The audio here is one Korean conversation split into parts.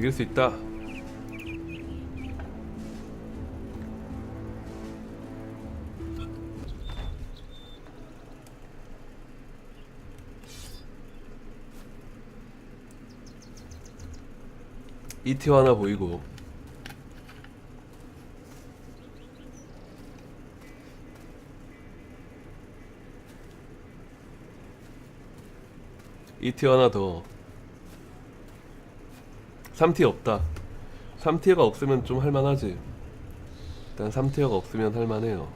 이길 수 있다. 이티어 하나 보이고 이티어 하나 더 3티어 없다. 3티어가 없으면 좀 할만하지. 일단 3티어가 없으면 할만해요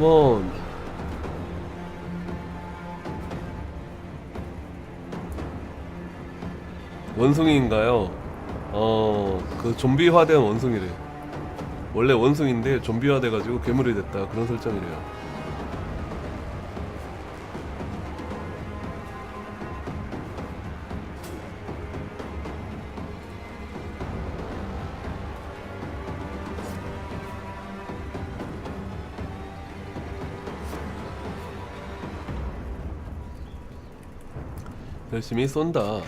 컴온 원숭이인가요? 어, 그 좀비화된 원숭이래. 원래 원숭인데 좀비화돼가지고 괴물이 됐다. 그런 설정이래요. 열심히 쏜다.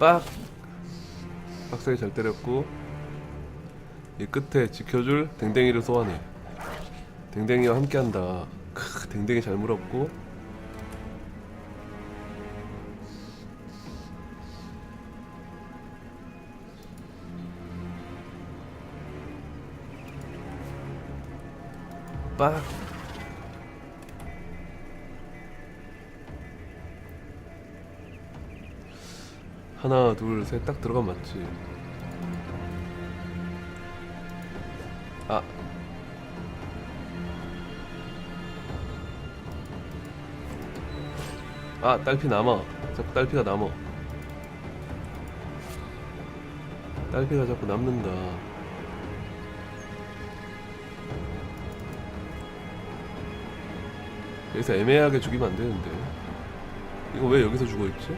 빡! 빡세게 잘 때렸고 이 끝에 지켜줄 댕댕이를 소환해. 댕댕이와 함께한다. 크 댕댕이 잘 물었고. 빡 하나 둘 셋 딱 들어간 맞지 아, 딸피 남아. 자꾸 딸피가 남아. 딸피가 자꾸 남는다. 여기서 애매하게 죽이면 안 되는데. 이거 왜 여기서 죽어 있지?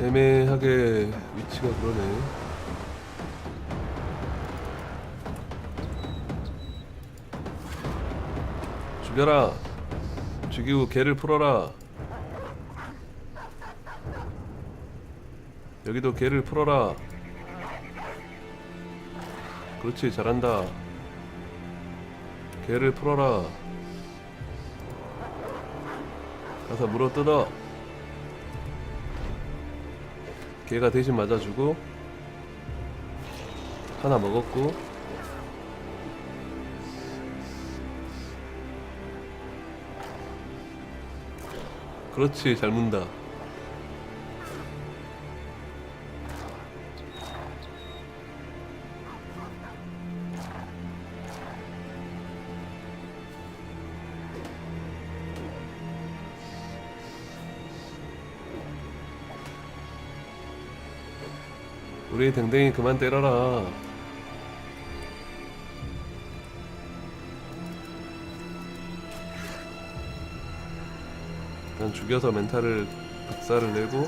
애매하게 위치가 그러네. 죽여라. 죽이고 개를 풀어라. 여기도 개를 풀어라. 그렇지, 잘한다. 개를 풀어라. 가서 물어 뜯어. 걔가 대신 맞아주고 하나 먹었고. 그렇지 잘 문다 우리 댕댕이 그만 때려라. 난 죽여서 멘탈을 박살을 내고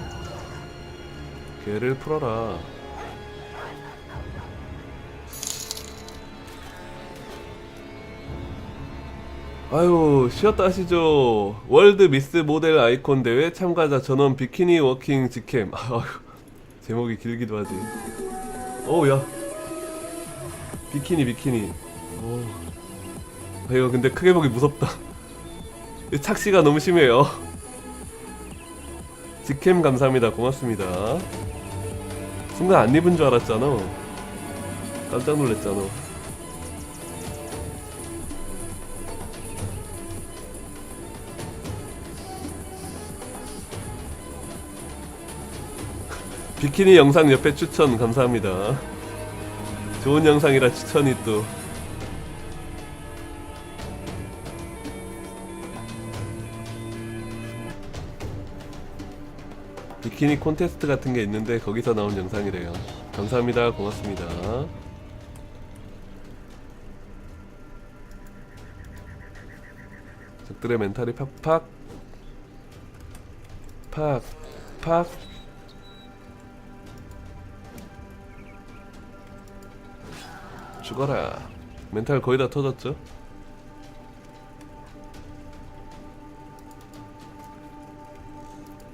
개를 풀어라. 아유 쉬었다 하시죠 월드 미스 모델 아이콘 대회 참가자 전원 비키니 워킹 직캠 제목이 길기도 하지. 어우야. 비키니 비키니. 오. 아, 이거 근데 크게 보기 무섭다. 이 착시가 너무 심해요. 직캠 감사합니다. 고맙습니다. 순간 안 입은 줄 알았잖아. 깜짝 놀랐잖아 비키니 영상 옆에 추천 감사합니다. 좋은 영상이라 추천이 또. 비키니 콘테스트 같은 게 있는데 거기서 나온 영상이래요. 감사합니다. 고맙습니다. 적들의 멘탈이 팍팍 팍팍 죽어라. 멘탈 거의 다 터졌죠?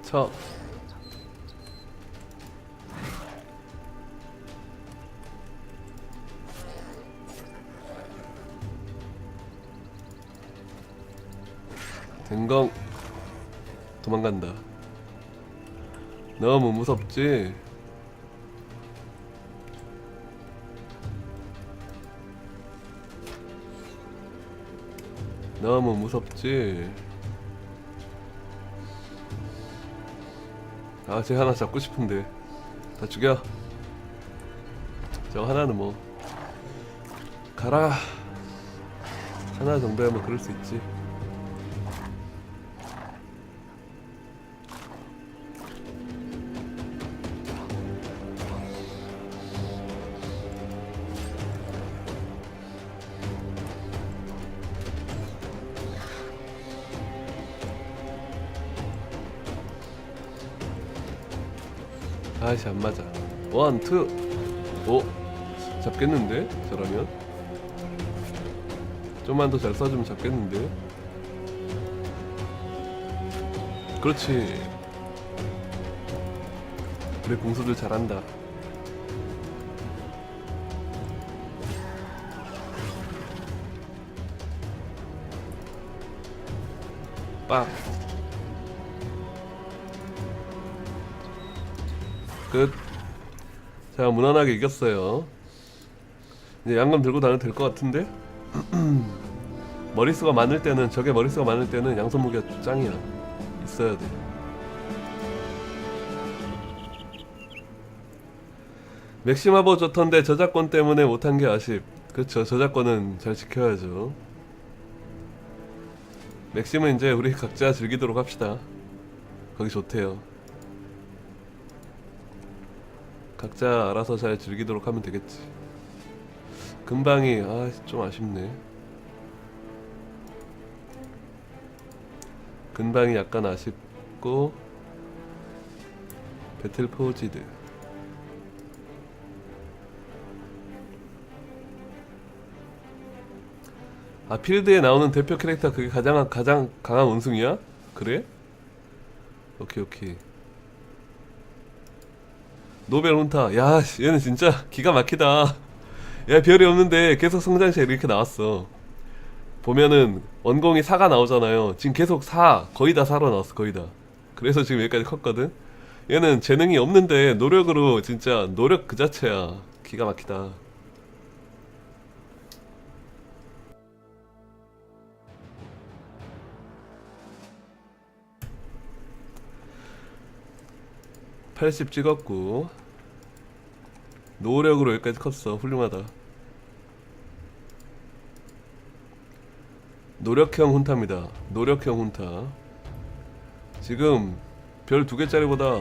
쳐. 댕강 도망간다. 너무 무섭지? 너무 무섭지? 아, 쟤 하나 잡고 싶은데. 다 죽여. 저 하나는 뭐. 가라. 하나 정도야 뭐 그럴 수 있지. 아이씨 안 맞아 원, 투 오? 잡겠는데? 저라면? 좀만 더잘 쏴주면 잡겠는데? 그렇지 우리 공수들 잘한다 빡 끝. 자, 무난하게 이겼어요. 이제 양감 들고 다녀도 될 것 같은데? 머릿수가 많을 때는, 저게 머릿수가 많을 때는 양손 무기가 짱이야. 있어야 돼. 맥시마버 좋던데 저작권 때문에 못한 게 아쉽. 그렇죠. 저작권은 잘 지켜야죠. 맥심은 이제 우리 각자 즐기도록 합시다. 거기 좋대요. 각자 알아서 잘 즐기도록 하면 되겠지. 금방이 아 좀 아쉽네. 근방이 약간 아쉽고 배틀 포지드 아 필드에 나오는 대표 캐릭터 그게 가장 가장 강한 원숭이야? 그래? 오케이 오케이 노벨 혼타. 야 씨, 얘는 진짜 기가 막히다. 야 별이 없는데 계속 성장시에 이렇게 나왔어. 보면은 원공이 4가 나오잖아요. 지금 계속 4 거의 다 4로 나왔어 거의 다. 그래서 지금 여기까지 컸거든. 얘는 재능이 없는데 노력으로 진짜 노력 그 자체야. 기가 막히다 (80) 찍었고 노력으로 여기까지 컸어. 훌륭하다. 노력형 훈타입니다. 노력형 훈타. 지금 별 두 개짜리보다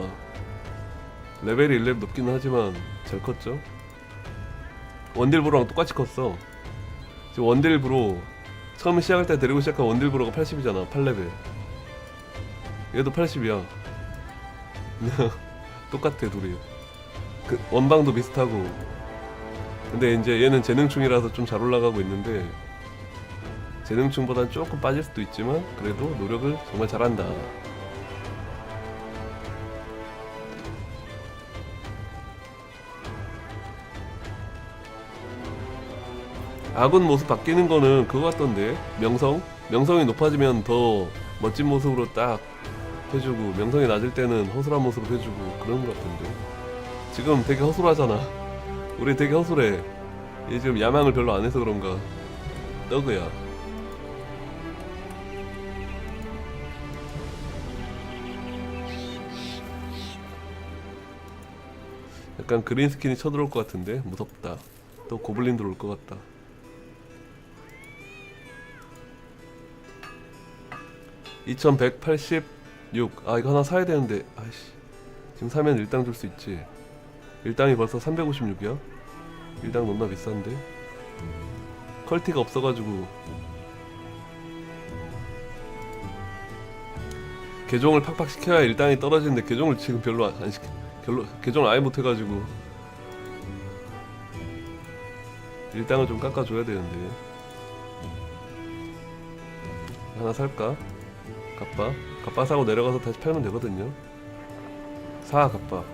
레벨이 1렙 높기는 하지만 잘 컸죠? 원딜브로랑 똑같이 컸어. 지금 원딜브로 처음 시작할 때 데리고 시작한 원딜브로가 80이잖아. 8레벨. 얘도 80이야 똑같아 둘이 그 원방도 비슷하고 근데 이제 얘는 재능충이라서 좀 잘 올라가고 있는데 재능충보단 조금 빠질 수도 있지만 그래도 노력을 정말 잘한다. 아군 모습 바뀌는 거는 그거 같던데 명성? 명성이 높아지면 더 멋진 모습으로 딱 해주고 명성이 낮을 때는 허술한 모습으로 해주고 그런 것 같은데. 지금 되게 허술하잖아. 우리 되게 허술해. 얘 지금 야망을 별로 안 해서 그런가. 너그야. 약간 그린 스킨이 쳐들어올 것 같은데? 무섭다. 또 고블린 들어올 것 같다 2186. 아, 이거 하나 사야 되는데. 아이씨. 지금 사면 일당 줄 수 있지. 일당이 벌써 356이야? 일당 너무나 비싼데. 컬티가 없어가지고. 개종을 팍팍 시켜야 일당이 떨어지는데 개종을 지금 별로 안 시켜. 별로 개종을 아예 못 해가지고. 일당을 좀 깎아줘야 되는데. 하나 살까? 갑바 갑바 사고 내려가서 다시 팔면 되거든요. 사 갑바.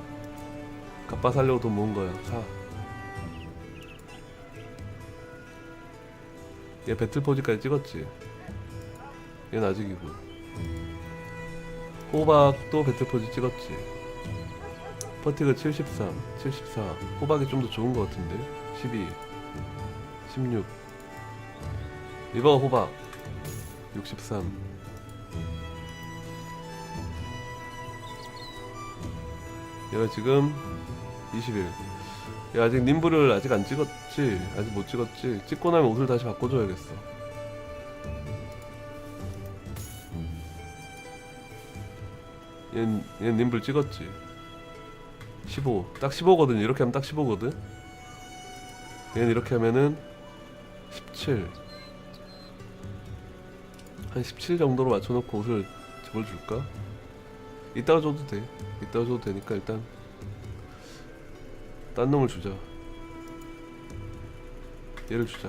갑바 살려고 돈 모은 거야 사얘 배틀 포즈까지 찍었지? 얘는 아직이고. 호박도 배틀 포즈 찍었지. 퍼티그 73 74 호박이 좀 더 좋은 거 같은데? 12 16 이번 호박. 63 얘가 지금 21. 얘 아직 님브를 아직 안 찍었지? 아직 못 찍었지? 찍고 나면 옷을 다시 바꿔줘야겠어. 얘는, 얘는 님블 찍었지? 15. 딱 15거든. 이렇게 하면 딱 15거든. 얘는 이렇게 하면은 17. 한 17 정도로 맞춰놓고 옷을 집어줄까? 이따가 줘도 돼. 이따가 줘도 되니까 일단 딴 놈을 주자. 얘를 주자.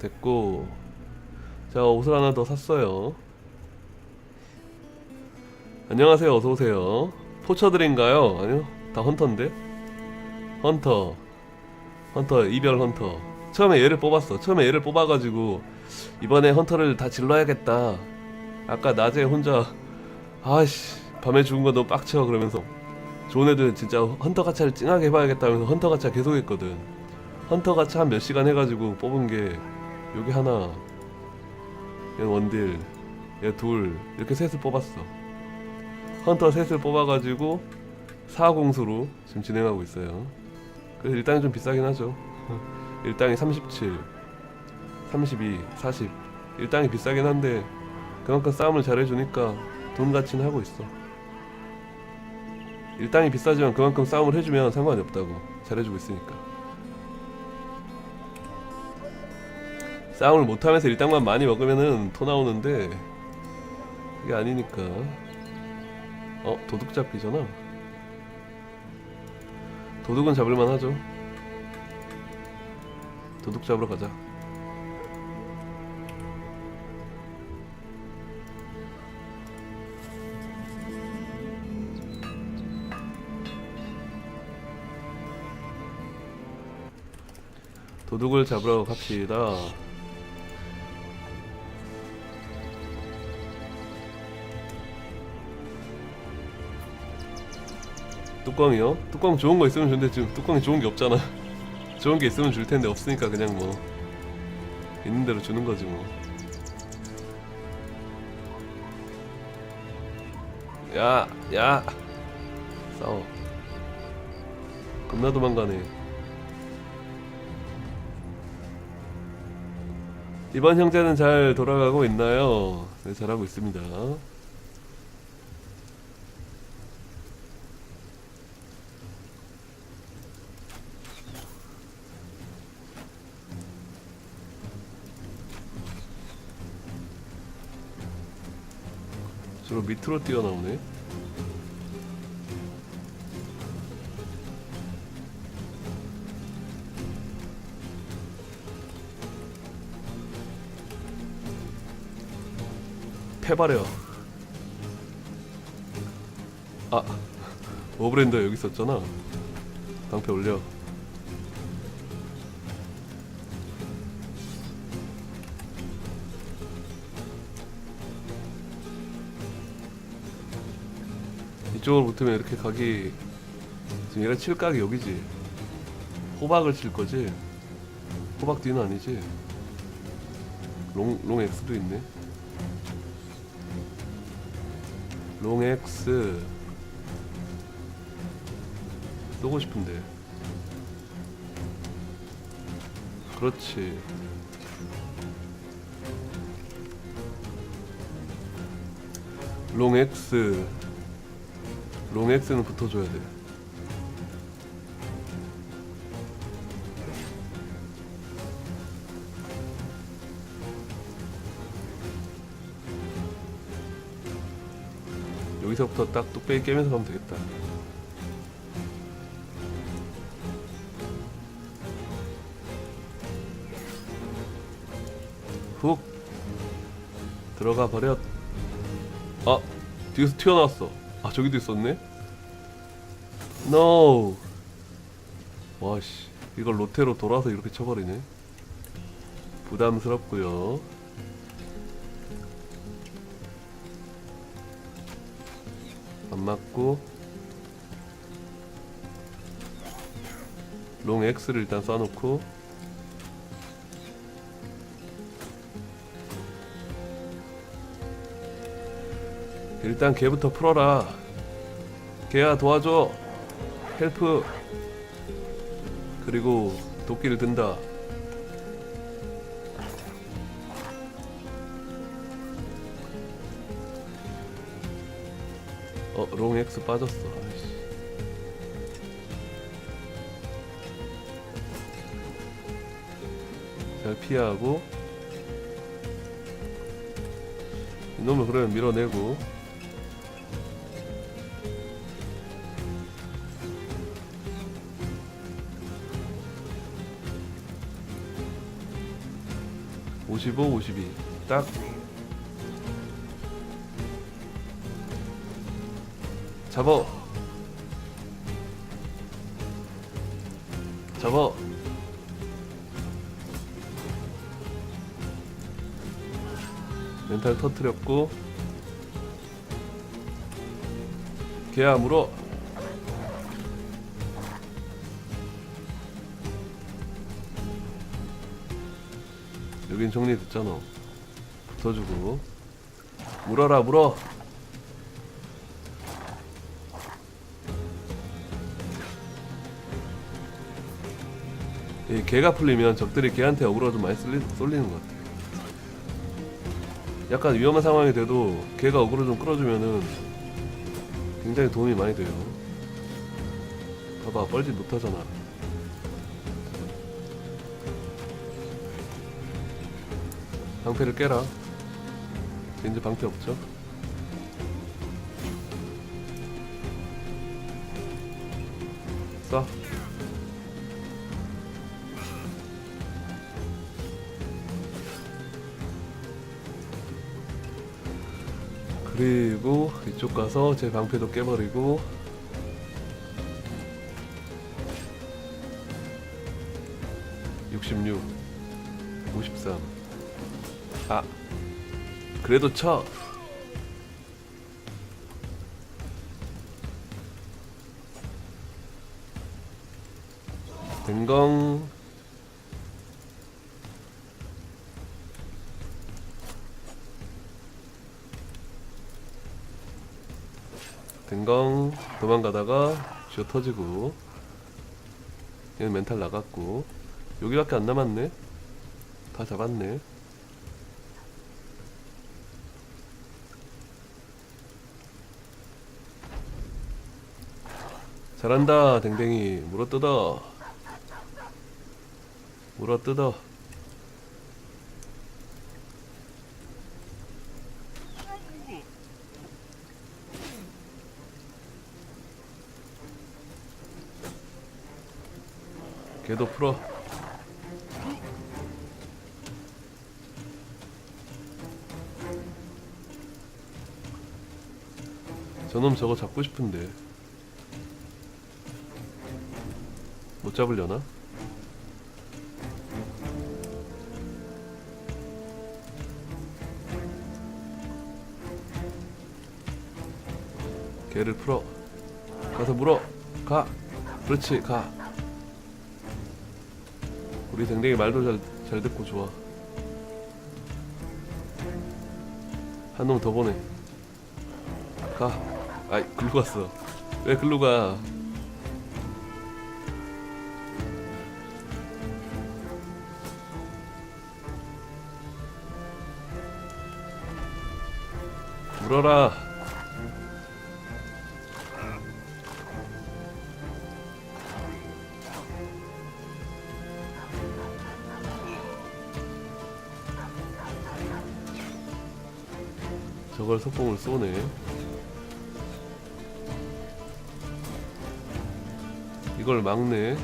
됐고 자 옷을 하나 더 샀어요. 안녕하세요. 어서 오세요. 포처들인가요? 아니요. 다 헌터인데. 헌터. 헌터 이별 헌터. 처음에 얘를 뽑았어. 처음에 얘를 뽑아가지고 이번에 헌터를 다 질러야겠다. 아까 낮에 혼자 아씨 밤에 죽은 거 너무 빡쳐. 그러면서 좋은 애들 진짜 헌터 가차를 찡하게 해봐야겠다 하면서 헌터 가차 계속 했거든. 헌터 가차 한 몇 시간 해가지고 뽑은 게 여기 하나 얘 원딜 얘 둘 이렇게 셋을 뽑았어. 헌터 셋을 뽑아가지고 4공수로 지금 진행하고 있어요. 그래서 일당이 좀 비싸긴 하죠. 일당이 37 32 40 일당이 비싸긴 한데 그만큼 싸움을 잘해주니까 돈 가치는 하고 있어. 일당이 비싸지만 그만큼 싸움을 해주면 상관이 없다고 잘해주고 있으니까. 싸움을 못하면서 일당만 많이 먹으면은 토 나오는데 그게 아니니까. 어 도둑 잡기잖아. 도둑은 잡을만 하죠. 도둑 잡으러 가자. 도둑을 잡으러 갑시다. 뚜껑이요? 뚜껑 좋은 거 있으면 좋은데 지금 뚜껑이 좋은 게 없잖아. 좋은 게 있으면 줄 텐데 없으니까 그냥 뭐 있는 대로 주는 거지 뭐. 야, 야, 싸워. 겁나 도망가네. 이번 형제는 잘 돌아가고 있나요? 네, 잘하고 있습니다. 주로 밑으로 뛰어나오네. 패버려 아 오브랜드 여기 있었잖아. 방패 올려. 이쪽으로 붙으면 이렇게 각이 지금 얘가 칠 각이 여기지. 호박을 칠 거지? 호박 뒤는 아니지? 롱, 롱 X도 있네 롱 X 쏘고 싶은데. 그렇지. 롱 X 롱 X는 붙어줘야 돼 여기서부터 딱 뚝배기 깨면서 가면 되겠다. 훅. 들어가 버렸 아 뒤에서 튀어나왔어. 아 저기도 있었네? NO. 와씨. 이걸 로테로 돌아서 이렇게 쳐버리네. 부담스럽고요 맞고 롱 X를 일단 써놓고 일단 걔부터 풀어라. 걔야 도와줘. 헬프. 그리고 도끼를 든다 어, 롱 X 빠졌어. 아이씨. 잘 피하고 이놈을 그러면 밀어내고 오십오, 오십이 딱 잡어. 잡어. 멘탈 터트렸고. 물어. 여긴 정리됐잖아. 붙어주고. 물어라 물어 이 개가 풀리면 적들이 개한테 어그로 좀 많이 쏠리, 쏠리는 것 같아. 약간 위험한 상황이 돼도 개가 어그로 좀 끌어주면은 굉장히 도움이 많이 돼요. 봐봐, 뻘짓 못하잖아. 방패를 깨라. 이제 방패 없죠? 쏴. 그리고 이쪽 가서 제 방패도 깨버리고. (66) (53) 아 그래도 쳐. 댕강 댕강 도망가다가 쥐어 터지고 얘는 멘탈 나갔고 여기밖에 안 남았네. 다 잡았네. 잘한다 댕댕이. 물어뜯어. 물어뜯어 걔도 풀어. 저놈 저거 잡고 싶은데. 못 잡으려나? 개를 풀어. 가서 물어. 가. 그렇지 가 우리 댕댕이 말도 잘, 잘 듣고 좋아. 한 놈 더 보내. 가. 아이 글로 갔어. 왜 글로 가? 물어라 저걸 속공을 쏘네. 이걸 막네.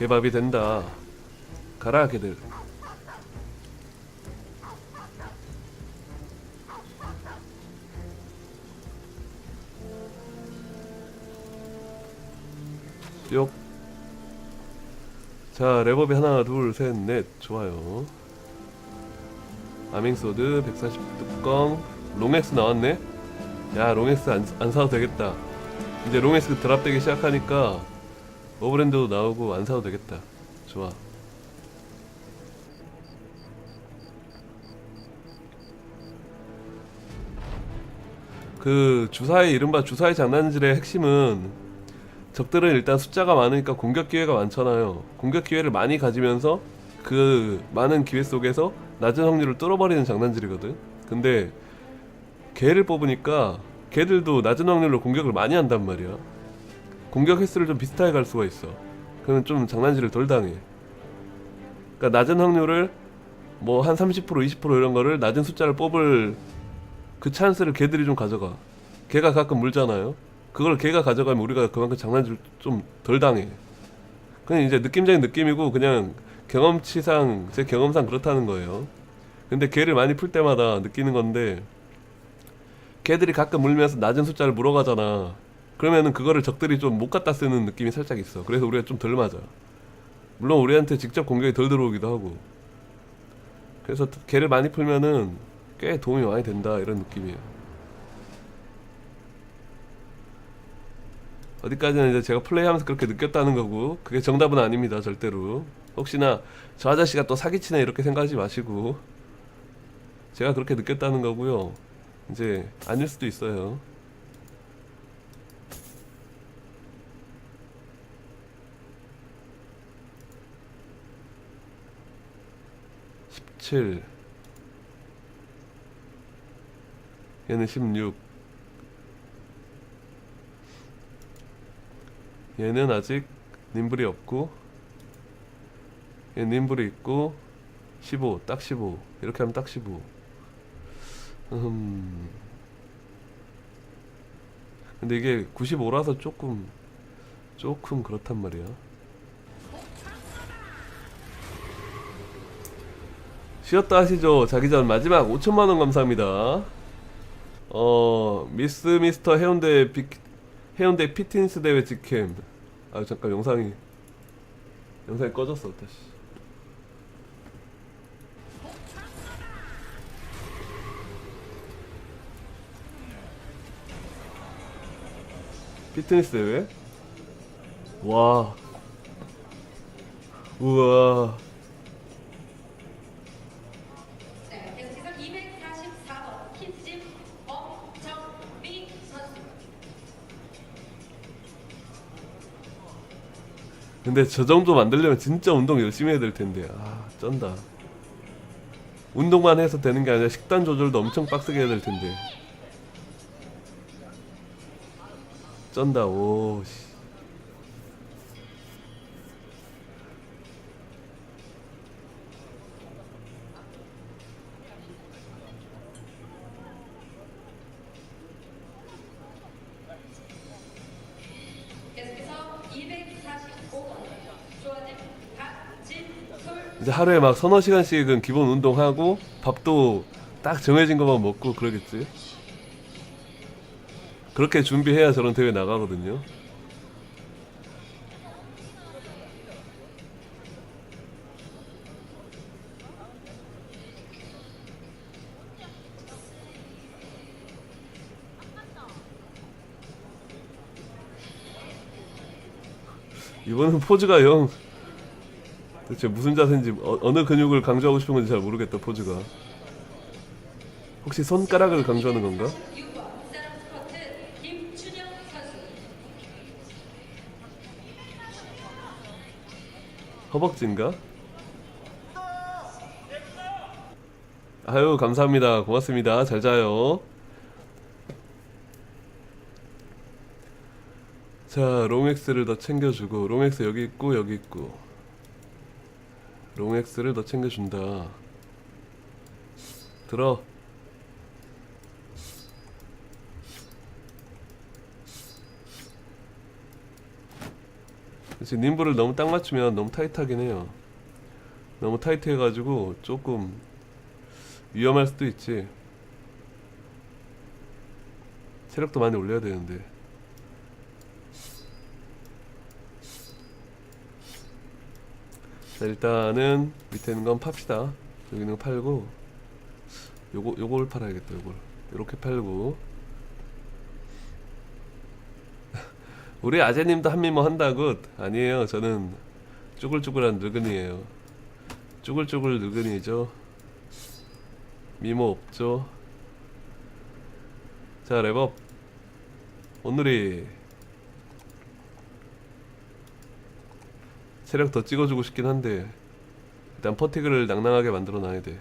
개밥이 된다. 가라 걔들. 뿅. 자, 레버비 하나, 둘, 셋, 넷. 좋아요. 아밍소드 140 뚜껑. 롱엑스 나왔네. 야, 롱엑스 안, 안 사도 되겠다. 이제 롱엑스 드랍되기 시작하니까 오브랜드도 나오고 안 사도 되겠다. 좋아. 그 주사의 이른바 주사의 장난질의 핵심은 적들은 일단 숫자가 많으니까 공격 기회가 많잖아요. 공격 기회를 많이 가지면서 그 많은 기회 속에서 낮은 확률을 뚫어버리는 장난질이거든. 근데 개를 뽑으니까 개들도 낮은 확률로 공격을 많이 한단 말이야. 공격 횟수를 좀 비슷하게 갈 수가 있어. 그러면 좀 장난질을 덜 당해. 그러니까 낮은 확률을 뭐 한 30% 20% 이런 거를 낮은 숫자를 뽑을 그 찬스를 걔들이 좀 가져가. 걔가 가끔 물잖아요. 그걸 걔가 가져가면 우리가 그만큼 장난질 좀 덜 당해. 그냥 이제 느낌적인 느낌이고 그냥 경험치상 제 경험상 그렇다는 거예요. 근데 걔를 많이 풀 때마다 느끼는 건데 걔들이 가끔 물면서 낮은 숫자를 물어가잖아. 그러면은 그거를 적들이 좀 못 갖다 쓰는 느낌이 살짝 있어. 그래서 우리가 좀 덜 맞아. 물론 우리한테 직접 공격이 덜 들어오기도 하고. 그래서 걔를 많이 풀면은 꽤 도움이 많이 된다 이런 느낌이에요. 어디까지는 이제 제가 플레이하면서 그렇게 느꼈다는 거고 그게 정답은 아닙니다 절대로. 혹시나 저 아저씨가 또 사기치네 이렇게 생각하지 마시고 제가 그렇게 느꼈다는 거고요. 이제 아닐 수도 있어요. 십칠 얘는 16 얘는 아직 님블이 없고 얘 님블이 있고 15, 딱 15. 이렇게 하면 딱 15. 음. 근데 이게 95라서 조금 조금 그렇단 말이야. 쉬었다 하시죠. 자기 전 마지막 5천만 원 감사합니다. 어 미스 미스터 해운대 비, 해운대 피트니스 대회 직캠. 아 잠깐 영상이 영상이 꺼졌어 다시. 피트니스 대회? 와. 우와. 근데 저 정도 만들려면 진짜 운동 열심히 해야 될 텐데. 아, 쩐다. 운동만 해서 되는 게 아니라 식단 조절도 엄청 빡세게 해야 될 텐데. 쩐다. 오 씨. 이제 하루에 막 서너 시간씩은 기본 운동하고 밥도 딱 정해진 것만 먹고 그러겠지. 그렇게 준비해야 저런 대회 나가거든요. 이번은 포즈가 영 대체 무슨 자세인지 어, 어느 근육을 강조하고 싶은 건지 잘 모르겠다 포즈가. 혹시 손가락을 강조하는 건가? 6번 사람 스쿼트 김준영 선수 허벅지인가? 아유 감사합니다. 고맙습니다. 잘 자요. 자 롱엑스를 더 챙겨주고 롱엑스 여기 있고 여기 있고 롱엑스를 더 챙겨준다. 들어. 지금 님브를 너무 딱 맞추면 너무 타이트하긴 해요. 너무 타이트해가지고 조금 위험할 수도 있지. 체력도 많이 올려야 되는데 자 일단은 밑에 있는 건 팝시다. 여기 있는 거 팔고 요거 요걸 팔아야겠다 요걸 요렇게 팔고. 우리 아재님도 한미모 한다고 아니에요. 저는 쭈글쭈글한 늙은이에요. 쭈글쭈글 늙은이죠. 미모 없죠. 자 랩업. 오늘이 체력 더 찍어주고 싶긴 한데 일단 퍼티그를 낭낭하게 만들어 놔야 돼.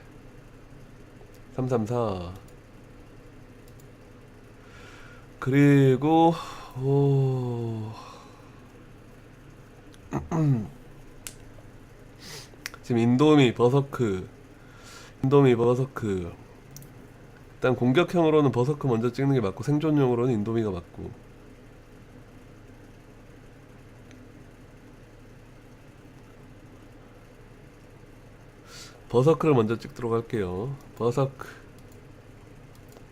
334 그리고 오. 지금 인도미 버서크. 인도미 버서크. 일단 공격형으로는 버서크 먼저 찍는 게 맞고 생존용으로는 인도미가 맞고 버서크를 먼저 찍도록 할게요. 버서크.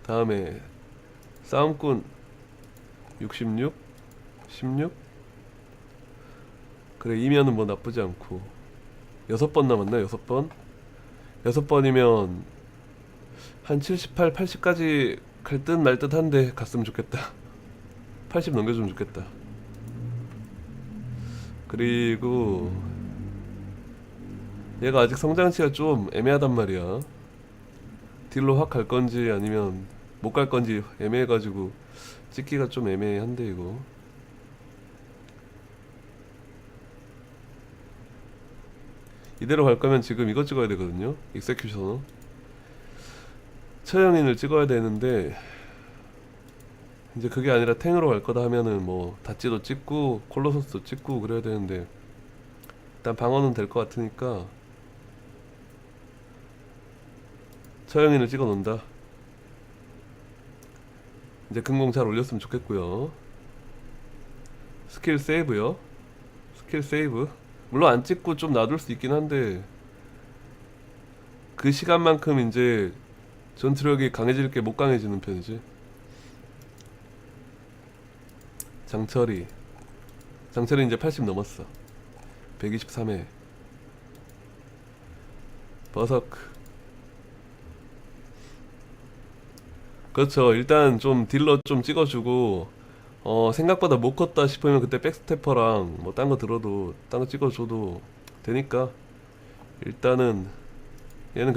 다음에 싸움꾼 66 16 그래 이면은 뭐 나쁘지 않고. 여섯 번 남았나 여섯 번? 여섯 번이면 한 78, 80까지 갈 듯 말 듯한데 갔으면 좋겠다. 80 넘겨주면 좋겠다. 그리고 얘가 아직 성장치가 좀 애매하단 말이야. 딜로 확 갈 건지 아니면 못 갈 건지 애매해가지고 찍기가 좀 애매한데 이거. 이대로 갈 거면 지금 이거 찍어야 되거든요. 익세큐셔너 처형인을 찍어야 되는데 이제 그게 아니라 탱으로 갈 거다 하면은 뭐 다찌도 찍고 콜로서스도 찍고 그래야 되는데 일단 방어는 될 것 같으니까 처형인을 찍어 놓는다. 이제 금공 잘 올렸으면 좋겠고요. 스킬 세이브요. 스킬 세이브. 물론 안 찍고 좀 놔둘 수 있긴 한데 그 시간만큼 이제 전투력이 강해질 게 못 강해지는 편이지. 장철이. 장철이 이제 80 넘었어. 123회. 버서크 그렇죠. 일단 좀 딜러 좀 찍어주고 어 생각보다 못 컸다 싶으면 그때 백스태퍼랑 뭐 딴 거 들어도 딴 거 찍어줘도 되니까. 일단은 얘는